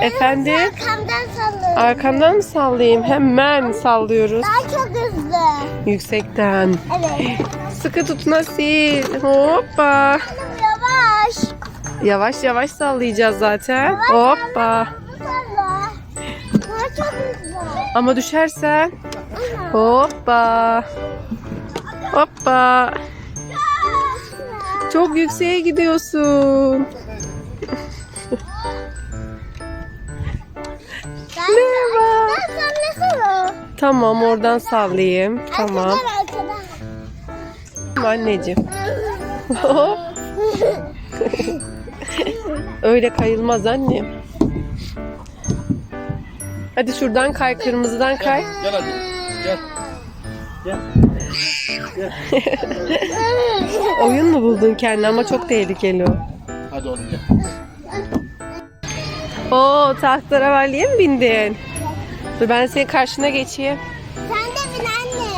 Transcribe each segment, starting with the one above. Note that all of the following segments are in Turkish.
Efendim? Arkamdan sallıyorum. Arkandan mı sallayayım? Hemen sallıyoruz. Daha çok hızlı. Yüksekten. Evet. Sıkı tutun Asil. Hoppa. Yavaş. Yavaş yavaş sallayacağız zaten. Hoppa. Hızlı salla. Daha çok hızlı. Ama düşersen. Ana. Hoppa. Hoppa. Çok yükseğe gidiyorsun. Merhaba. Ben sallasana. Tamam oradan sallayayım. Tamam. Arkadan. Anneciğim. Hop. Öyle kayılmaz annem. Hadi şuradan kay, kırmızıdan kay. Gel hadi. Gel. Gel. Oyun mu buldun kendine ama çok tehlikeli o. Hadi oğlum gel. Oo tahterevalliye mi bindin? Dur ben senin karşına geçeyim. Sen de bin anne.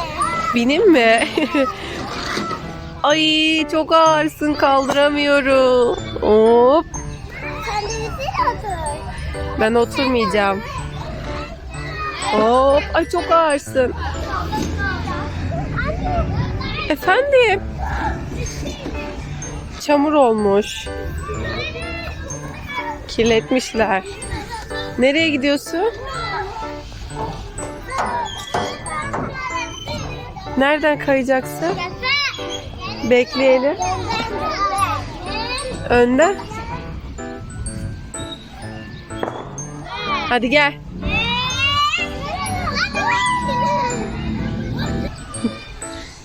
Bineyim mi? Ay çok ağırsın kaldıramıyorum. Hop. Sen de bizi otur. Ben oturmayacağım. Hop. Ay çok ağırsın. Efendim? Çamur olmuş. Kirletmişler. Nereye gidiyorsun? Nereden kayacaksın? Bekleyelim. Önden. Hadi gel.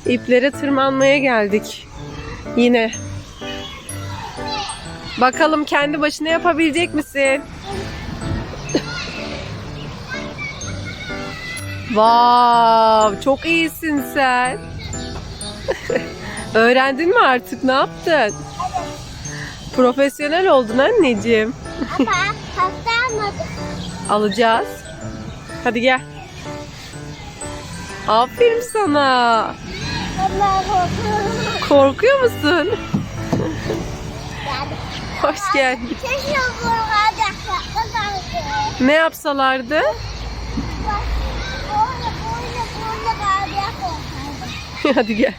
İplere tırmanmaya geldik. Yine. Bakalım kendi başına yapabilecek misin? Vav, çok iyisin sen. Öğrendin mi artık? Ne yaptın? Profesyonel oldun anneciğim. Ama hasta almadık. Alacağız. Hadi gel. Aferin sana. Korkuyor musun? Hoş geldin. Ne yapsalardı? Hadi gel.